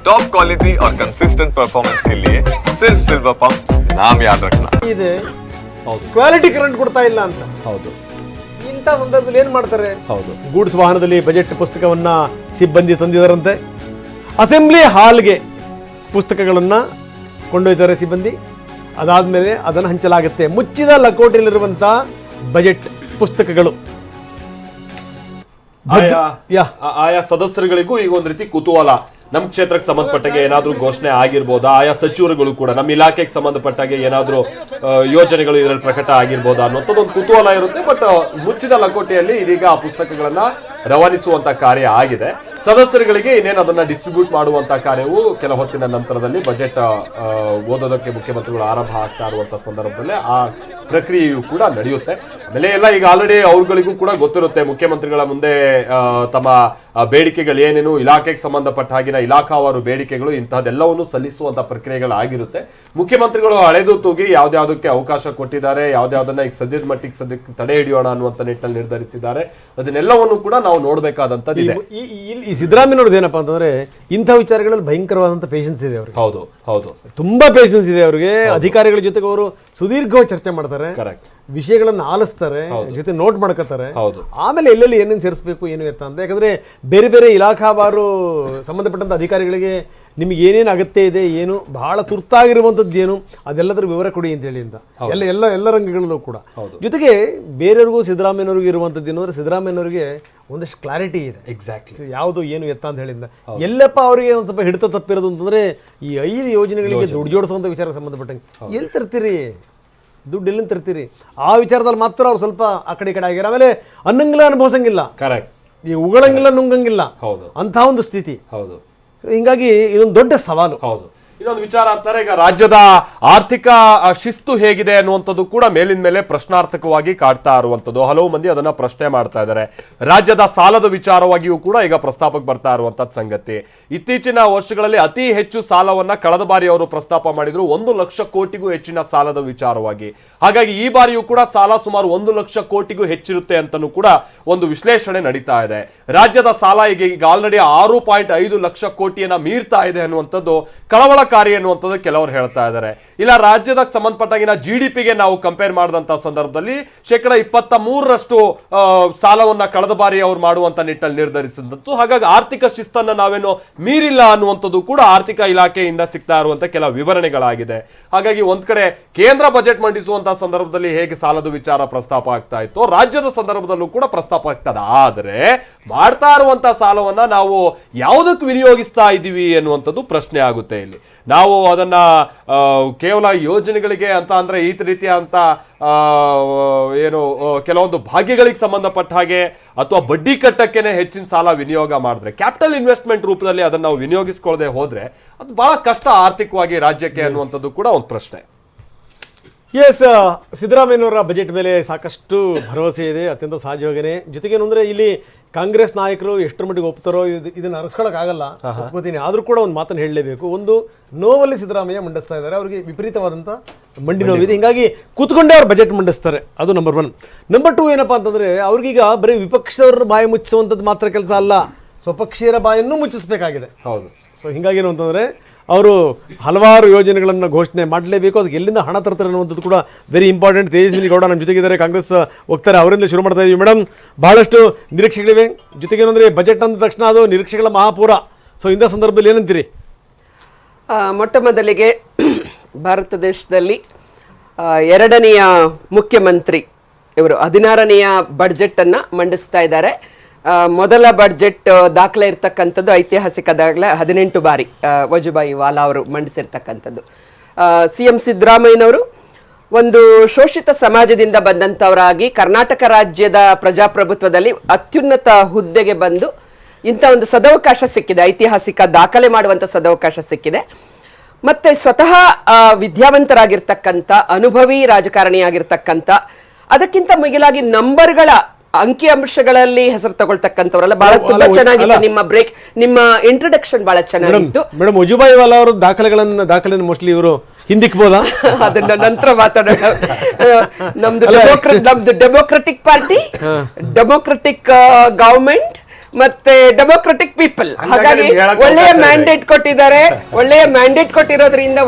Top quality और consistent performance के लिए सिर्फ सिल्वर पंप नाम याद रखना ಇದೆ ಹೌದು ಕ್ವಾಲಿಟಿ ಕರೆಂಟ್ ಕೊಡ್ತಾ ಇಲ್ಲ ಅಂತ ಹೌದು ಇಂಥ ಸಂದರ್ಭದಲ್ಲಿ ಏನು ಮಾಡ್ತಾರೆ ಹೌದು ಗೂಡ್ಸ್ ವಾಹನದಲ್ಲಿ ಬಜೆಟ್ ಪುಸ್ತಕವನ್ನ ಸಿಬ್ಬಂದಿ ತಂದಿದ್ದಾರಂತೆ ಅಸೆಂಬ್ಲಿ ಹಾಲ್ಗೆ ಪುಸ್ತಕಗಳನ್ನು ಕೊಂಡೊಯ್ತಾರೆ ಸಿಬ್ಬಂದಿ ಅದಾದಮೇಲೆ ಅದನ್ನು ಹಂಚಲಾಗುತ್ತೆ ಮುಚ್ಚಿದ ಲಕೋಟೆಯಲ್ಲಿರುವಂಥ ಬಜೆಟ್ ಪುಸ್ತಕಗಳು ಭದ್ರ- ಆಯಾ ಆಯಾ ಸದಸ್ಯರುಗಳಿಗೂ ಈಗ ಒಂದ್ ರೀತಿ ಕುತೂಹಲ. ನಮ್ ಕ್ಷೇತ್ರಕ್ಕೆ ಸಂಬಂಧಪಟ್ಟಾಗೆ ಏನಾದ್ರೂ ಘೋಷಣೆ ಆಗಿರ್ಬೋದಾ? ಆಯಾ ಸಚಿವರುಗಳು ಕೂಡ ನಮ್ಮ ಇಲಾಖೆಗೆ ಸಂಬಂಧಪಟ್ಟಾಗೆ ಏನಾದ್ರೂ ಯೋಜನೆಗಳು ಇದರಲ್ಲಿ ಪ್ರಕಟ ಆಗಿರ್ಬೋದಾ ಅನ್ನೋಂಥದ್ದು ಒಂದು ಕುತೂಹಲ ಇರುತ್ತೆ. ಬಟ್ ಮುಚ್ಚಿದ ಲಕೋಟೆಯಲ್ಲಿ ಇದೀಗ ಆ ಪುಸ್ತಕಗಳನ್ನ ರವಾನಿಸುವಂತ ಕಾರ್ಯ ಆಗಿದೆ. ಸದಸ್ಯರುಗಳಿಗೆ ಇನ್ನೇನು ಅದನ್ನ ಡಿಸ್ಟ್ರಿಬ್ಯೂಟ್ ಮಾಡುವಂತ ಕಾರ್ಯವು ಕೆಲ ಹೊತ್ತಿನ ನಂತರದಲ್ಲಿ ಬಜೆಟ್ ಓದೋದಕ್ಕೆ ಮುಖ್ಯಮಂತ್ರಿಗಳು ಆರಂಭ ಆಗ್ತಾ ಇರುವಂತ ಸಂದರ್ಭದಲ್ಲಿ ಆ ಪ್ರಕ್ರಿಯೆಯು ಕೂಡ ನಡೆಯುತ್ತೆ. ಆಮೇಲೆ ಎಲ್ಲ ಈಗ ಆಲ್ರೆಡಿ ಅವ್ರಗಳಿಗೂ ಕೂಡ ಗೊತ್ತಿರುತ್ತೆ. ಮುಖ್ಯಮಂತ್ರಿಗಳ ಮುಂದೆ ತಮ್ಮ ಬೇಡಿಕೆಗಳು ಏನೇನು ಇಲಾಖೆಗೆ ಸಂಬಂಧಪಟ್ಟ ಹಾಗಿನ ಇಲಾಖಾವಾರು ಬೇಡಿಕೆಗಳು ಇಂತಹದೆಲ್ಲವನ್ನು ಸಲ್ಲಿಸುವಂತ ಪ್ರಕ್ರಿಯೆಗಳಾಗಿರುತ್ತೆ. ಮುಖ್ಯಮಂತ್ರಿಗಳು ಹಳೆದು ತೂಗಿ ಯಾವ್ದ್ಯಾವ್ದಕ್ಕೆ ಅವಕಾಶ ಕೊಟ್ಟಿದ್ದಾರೆ ಯಾವ್ದ್ಯಾವ್ದನ್ನ ಈಗ ಸದ್ಯದ ಮಟ್ಟಿಗೆ ಸದ್ಯಕ್ಕೆ ತಡೆ ಹಿಡಿಯೋಣ ಅನ್ನುವಂತ ನಿಟ್ಟಿನಲ್ಲಿ ನಿರ್ಧರಿಸಿದ್ದಾರೆ. ಅದನ್ನೆಲ್ಲವನ್ನು ಕೂಡ ನಾವು ನೋಡ್ಬೇಕಾದಂತದ್ದಿದೆ ಈ- ಸಿದ್ದರಾಮಯ್ಯನವ್ರದ್ದು ಏನಪ್ಪಾ ಅಂತಂದ್ರೆ ಇಂಥ ವಿಚಾರಗಳಲ್ಲಿ ಭಯಂಕರವಾದಂತಹ ಪೇಷನ್ಸ್ ಇದೆ ಅವ್ರಿಗೆ. ಹೌದು ಹೌದು. ತುಂಬಾ ಪೇಷನ್ಸ್ ಇದೆ ಅವರಿಗೆ. ಅಧಿಕಾರಿಗಳ ಜೊತೆಗೆ ಅವರು ಸುದೀರ್ಘವಾಗಿ ಚರ್ಚೆ ಮಾಡ್ತಾರೆ. ಕರೆಕ್ಟ್ ವಿಷಯಗಳನ್ನ ಆಲಿಸ್ತಾರೆ ಜೊತೆ ನೋಟ್ ಮಾಡ್ಕೋತಾರೆ. ಆಮೇಲೆ ಎಲ್ಲೆಲ್ಲಿ ಏನೇನು ಸೇರಿಸಬೇಕು ಏನು ಎತ್ತ ಅಂತ ಯಾಕಂದ್ರೆ ಬೇರೆ ಬೇರೆ ಇಲಾಖಾವಾರು ಸಂಬಂಧಪಟ್ಟಂತ ಅಧಿಕಾರಿಗಳಿಗೆ ನಿಮಗೆ ಏನೇನು ಅಗತ್ಯ ಇದೆ ಏನು ಬಹಳ ತುರ್ತಾಗಿರುವಂಥದ್ದು ಏನು ಅದೆಲ್ಲದರ ವಿವರ ಕೊಡಿ ಅಂತ ಹೇಳಿ ಅಂತ. ಎಲ್ಲ ಎಲ್ಲ ಎಲ್ಲ ರಂಗಗಳಲ್ಲೂ ಕೂಡ. ಜೊತೆಗೆ ಬೇರೆಯವ್ರಿಗೂ ಇರುವಂತದ್ದು ಇರುವಂಥದ್ದು ಏನಂದ್ರೆ ಸಿದ್ದರಾಮಯ್ಯನವರಿಗೆ ಒಂದಷ್ಟು ಕ್ಲಾರಿಟಿ ಇದೆ. ಎಕ್ಸಾಕ್ಟ್ಲಿ ಯಾವುದು ಏನು ಎತ್ತ ಅಂತ ಹೇಳಿಂದ ಎಲ್ಲಪ್ಪ ಅವರಿಗೆ ಒಂದು ಸ್ವಲ್ಪ ಹಿಡಿತ ತಪ್ಪಿರೋದು ಅಂತಂದ್ರೆ ಈ ಐದು ಯೋಜನೆಗಳಿಗೆ ದುಡ್ಡು ಜೋಡಿಸುವಂಥ ವಿಚಾರಕ್ಕೆ ಸಂಬಂಧಪಟ್ಟಂಗೆ. ಎಲ್ಲಿ ತರ್ತೀರಿ ದುಡ್ಡು ಎಲ್ಲಿಂದ ತರ್ತೀರಿ? ಆ ವಿಚಾರದಲ್ಲಿ ಮಾತ್ರ ಅವ್ರು ಸ್ವಲ್ಪ ಆ ಕಡೆ ಈ ಕಡೆ ಆಗ್ಯಾರ ಆಮೇಲೆ ಅನ್ನಂಗಿಲ್ಲ ಅನುಭವಿಸಂಗಿಲ್ಲ. ಕರೆಕ್ಟ್ ಈ ಉಗಳಂಗಿಲ್ಲ ನುಂಗಂಗಿಲ್ಲ. ಹೌದು. ಅಂಥ ಒಂದು ಸ್ಥಿತಿ. ಹೌದು. ಹಿಂಗಾಗಿ ಇದೊಂದು ದೊಡ್ಡ ಸವಾಲು. ಹೌದು. ಇನ್ನೊಂದು ವಿಚಾರ ಅಂತಾರೆ ಈಗ ರಾಜ್ಯದ ಆರ್ಥಿಕ ಶಿಸ್ತು ಹೇಗಿದೆ ಅನ್ನುವಂಥದ್ದು ಕೂಡ ಮೇಲಿನ ಮೇಲೆ ಪ್ರಶ್ನಾರ್ಥಕವಾಗಿ ಕಾಡ್ತಾ ಇರುವಂಥದ್ದು. ಹಲವು ಮಂದಿ ಅದನ್ನ ಪ್ರಶ್ನೆ ಮಾಡ್ತಾ ಇದ್ದಾರೆ. ರಾಜ್ಯದ ಸಾಲದ ವಿಚಾರವಾಗಿಯೂ ಕೂಡ ಈಗ ಪ್ರಸ್ತಾಪಕ್ಕೆ ಬರ್ತಾ ಇರುವಂತದ್ದು ಸಂಗತಿ. ಇತ್ತೀಚಿನ ವರ್ಷಗಳಲ್ಲಿ ಅತಿ ಹೆಚ್ಚು ಸಾಲವನ್ನ ಕಳೆದ ಬಾರಿ ಅವರು ಪ್ರಸ್ತಾಪ ಮಾಡಿದ್ರು, ಒಂದು ಲಕ್ಷ ಕೋಟಿಗೂ ಹೆಚ್ಚಿನ ಸಾಲದ ವಿಚಾರವಾಗಿ. ಹಾಗಾಗಿ ಈ ಬಾರಿಯೂ ಕೂಡ ಸಾಲ ಸುಮಾರು ಒಂದು ಲಕ್ಷ ಕೋಟಿಗೂ ಹೆಚ್ಚಿರುತ್ತೆ ಅಂತಲೂ ಕೂಡ ಒಂದು ವಿಶ್ಲೇಷಣೆ ನಡೀತಾ ಇದೆ. ರಾಜ್ಯದ ಸಾಲ ಈಗ ಈಗ ಆಲ್ರೆಡಿ ಆರು ಪಾಯಿಂಟ್ ಐದು ಲಕ್ಷ ಕೋಟಿಯನ್ನ ಮೀರ್ತಾ ಇದೆ ಅನ್ನುವಂಥದ್ದು ಕಳವಳಕಾರಿ ಅನ್ನುವಂಥದ್ದು ಕೆಲವರು ಹೇಳ್ತಾ ಇದ್ದಾರೆ. ಇಲ್ಲ, ರಾಜ್ಯದ ಸಂಬಂಧಪಟ್ಟಾಗಿನ ಜಿ ಡಿ ಪಿಗೆ ನಾವು ಕಂಪೇರ್ ಮಾಡಿದಂಥ ಸಂದರ್ಭದಲ್ಲಿ ಶೇಕಡ ಇಪ್ಪತ್ತ ಮೂರರಷ್ಟು ಸಾಲವನ್ನು ಸಾಲವನ್ನ ಕಳೆದ ಬಾರಿ ಅವರು ಮಾಡುವಂಥ ನಿಟ್ಟಲ್ಲಿ ನಿರ್ಧರಿಸಿದಂತು ಹಾಗಾಗಿ ಆರ್ಥಿಕ ಶಿಸ್ತನ್ನು ನಾವೇನು ಮೀರಿಲ್ಲ ಅನ್ನುವಂಥದ್ದು ಕೂಡ ಆರ್ಥಿಕ ಇಲಾಖೆಯಿಂದ ಸಿಗ್ತಾ ಇರುವಂಥ ಕೆಲ ವಿವರಣೆಗಳಾಗಿದೆ. ಹಾಗಾಗಿ ಒಂದು ಕಡೆ ಕೇಂದ್ರ ಬಜೆಟ್ ಮಂಡಿಸುವಂಥ ಸಂದರ್ಭದಲ್ಲಿ ಹೇಗೆ ಸಾಲದ ವಿಚಾರ ಪ್ರಸ್ತಾಪ ಆಗ್ತಾ ಇತ್ತು, ರಾಜ್ಯದ ಸಂದರ್ಭದಲ್ಲೂ ಕೂಡ ಪ್ರಸ್ತಾಪ ಆಗ್ತದೆ. ಆದರೆ ಮಾಡ್ತಾ ಇರುವಂಥ ಸಾಲವನ್ನ ನಾವು ಯಾವುದಕ್ಕೆ ವಿನಿಯೋಗಿಸ್ತಾ ಇದ್ದೀವಿ ಅನ್ನುವಂಥದ್ದು ಪ್ರಶ್ನೆ ಆಗುತ್ತೆ ಇಲ್ಲಿ. ನಾವು ಅದನ್ನು ಕೇವಲ ಯೋಜನೆಗಳಿಗೆ ಅಂತ ಅಂದರೆ ಈ ರೀತಿಯ ಅಂತ ಏನು ಕೆಲವೊಂದು ಭಾಗ್ಯಗಳಿಗೆ ಸಂಬಂಧಪಟ್ಟ ಹಾಗೆ ಅಥವಾ ಬಡ್ಡಿ ಕಟ್ಟಕ್ಕೇನೆ ಹೆಚ್ಚಿನ ಸಾಲ ವಿನಿಯೋಗ ಮಾಡಿದ್ರೆ ಕ್ಯಾಪಿಟಲ್ ಇನ್ವೆಸ್ಟ್ಮೆಂಟ್ ರೂಪದಲ್ಲಿ ಅದನ್ನು ನಾವು ವಿನಿಯೋಗಿಸ್ಕೊಳ್ಳದೆ ಹೋದರೆ ಅದು ಬಹಳ ಕಷ್ಟ ಆರ್ಥಿಕವಾಗಿ ರಾಜ್ಯಕ್ಕೆ ಅನ್ನುವಂಥದ್ದು ಕೂಡ ಒಂದು ಪ್ರಶ್ನೆ. ಎಸ್ ಸಿದ್ದರಾಮಯ್ಯನವರ ಬಜೆಟ್ ಮೇಲೆ ಸಾಕಷ್ಟು ಭರವಸೆ ಇದೆ ಅತ್ಯಂತ ಸಹಜವಾಗಿಯೇ ಜೊತೆಗೇನು ಅಂದರೆ ಇಲ್ಲಿ ಕಾಂಗ್ರೆಸ್ ನಾಯಕರು ಎಷ್ಟರ ಮಟ್ಟಿಗೆ ಒಪ್ತಾರೋ ಇದು ಇದನ್ನು ಅರಸ್ಕೊಳಕ್ಕಾಗಲ್ಲ ಒಪ್ಕೋತೀನಿ. ಆದರೂ ಕೂಡ ಒಂದು ಮಾತನ್ನು ಹೇಳಲೇಬೇಕು. ಒಂದು ನೋವಲ್ಲಿ ಸಿದ್ದರಾಮಯ್ಯ ಮಂಡಿಸ್ತಾ ಇದ್ದಾರೆ. ಅವರಿಗೆ ವಿಪರೀತವಾದಂಥ ಮಂಡಿ ನೋವಿದೆ. ಹೀಗಾಗಿ ಕೂತ್ಕೊಂಡೇ ಅವ್ರು ಬಜೆಟ್ ಮಂಡಿಸ್ತಾರೆ. ಅದು ನಂಬರ್ ಒನ್ ನಂಬರ್ ಟು ಏನಪ್ಪ ಅಂತಂದರೆ ಅವ್ರಿಗೀಗ ಬರೀ ವಿಪಕ್ಷದವ್ರ ಬಾಯಿ ಮುಚ್ಚಿಸುವಂಥದ್ದು ಮಾತ್ರ ಕೆಲಸ ಅಲ್ಲ. ಸ್ವಪಕ್ಷೀಯರ ಬಾಯನ್ನು ಮುಚ್ಚಿಸಬೇಕಾಗಿದೆ. ಹೌದು. ಸೊ ಹಿಂಗಾಗಿ ಏನು ಅಂತಂದರೆ ಅವರು ಹಲವಾರು ಯೋಜನೆಗಳನ್ನು ಘೋಷಣೆ ಮಾಡಲೇಬೇಕು. ಅದಕ್ಕೆ ಎಲ್ಲಿಂದ ಹಣ ತರ್ತಾರೆ ಅನ್ನುವಂಥದ್ದು ಕೂಡ ವೆರಿ ಇಂಪಾರ್ಟೆಂಟ್ ತೇಜಸ್ವಿನಿ ಗೌಡ ನಮ್ಮ ಜೊತೆಗಿದ್ದಾರೆ. ಕಾಂಗ್ರೆಸ್ ಹೋಗ್ತಾರೆ. ಅವರಿಂದ ಶುರು ಮಾಡ್ತಾ ಇದ್ದೀವಿ ಮೇಡಮ್ ಭಾಳಷ್ಟು ನಿರೀಕ್ಷೆಗಳಿವೆ. ಜೊತೆಗೇನೆಂದರೆ ಬಜೆಟ್ ಅಂದ ತಕ್ಷಣ ಅದು ನಿರೀಕ್ಷೆಗಳ ಮಹಾಪೂರ. ಸೊ ಇಂಥ ಸಂದರ್ಭದಲ್ಲಿ ಏನಂತೀರಿ? ಮೊಟ್ಟ ಮೊದಲಿಗೆ ಭಾರತ ದೇಶದಲ್ಲಿ ಎರಡನೆಯ ಮುಖ್ಯಮಂತ್ರಿ ಇವರು, ಹದಿನಾರನೆಯ ಬಡ್ಜೆಟನ್ನು ಮಂಡಿಸ್ತಾ ಇದ್ದಾರೆ. ಮೊದಲ ಬಡ್ಜೆಟ್ ದಾಖಲೆ ಇರ್ತಕ್ಕಂಥದ್ದು ಐತಿಹಾಸಿಕ ದಾಖಲೆ ಹದಿನೆಂಟು ಬಾರಿ. ವಜುಬಾಯಿ ವಾಲಾ ಅವರು ಮಂಡಿಸಿರ್ತಕ್ಕಂಥದ್ದು. ಸಿ ಎಂ ಸಿದ್ದರಾಮಯ್ಯನವರು ಒಂದು ಶೋಷಿತ ಸಮಾಜದಿಂದ ಬಂದಂಥವರಾಗಿ ಕರ್ನಾಟಕ ರಾಜ್ಯದ ಪ್ರಜಾಪ್ರಭುತ್ವದಲ್ಲಿ ಅತ್ಯುನ್ನತ ಹುದ್ದೆಗೆ ಬಂದು ಇಂಥ ಒಂದು ಸದವಕಾಶ ಸಿಕ್ಕಿದೆ. ಐತಿಹಾಸಿಕ ದಾಖಲೆ ಮಾಡುವಂಥ ಸದವಕಾಶ ಸಿಕ್ಕಿದೆ. ಮತ್ತೆ ಸ್ವತಃ ವಿದ್ಯಾವಂತರಾಗಿರ್ತಕ್ಕಂಥ, ಅನುಭವಿ ರಾಜಕಾರಣಿಯಾಗಿರ್ತಕ್ಕಂಥ, ಅದಕ್ಕಿಂತ ಮಿಗಿಲಾಗಿ ನಂಬರ್ಗಳ ಅಂಕಿ ಅಂಶಗಳಲ್ಲಿ ಹೆಸರು ತಗೊಳ್ತಕ್ಕಂಥವರೆಲ್ಲ ಬಹಳ ತುಂಬಾ ಚೆನ್ನಾಗಿತ್ತು ನಿಮ್ಮ ಬ್ರೇಕ್ ನಿಮ್ಮ ಇಂಟ್ರೊಡಕ್ಷನ್ ಬಹಳ ಚೆನ್ನಾಗಿತ್ತು. ಮೇಡಮ್ ವಜುಭಾಯಿ ವಾಲಾ ಅವರ ದಾಖಲೆಗಳನ್ನ ದಾಖಲೆಯನ್ನು ಮೋಸ್ಟ್ಲಿ ಇವರು ಹಿಂದಿಕ್ಬೋದಾ? ಅದನ್ನ ನಂತರ ಮಾತಾಡೋಣ. ನಮ್ದು ನಮ್ದು ಡೆಮೋಕ್ರೆಟಿಕ್ ಪಾರ್ಟಿ ಡೆಮೋಕ್ರೆಟಿಕ್ ಗವರ್ಮೆಂಟ್ ಮತ್ತೆ ಡೆಮೋಕ್ರೆಟಿಕ್ ಪೀಪಲ್ ಹಾಗಾಗಿ ಒಳ್ಳೆಯ ಮ್ಯಾಂಡೇಟ್ ಕೊಟ್ಟಿದ್ದಾರೆ. ಒಳ್ಳೆಯ ಮ್ಯಾಂಡೇಟ್ ಕೊಟ್ಟಿರೋದ್ರಿಂದ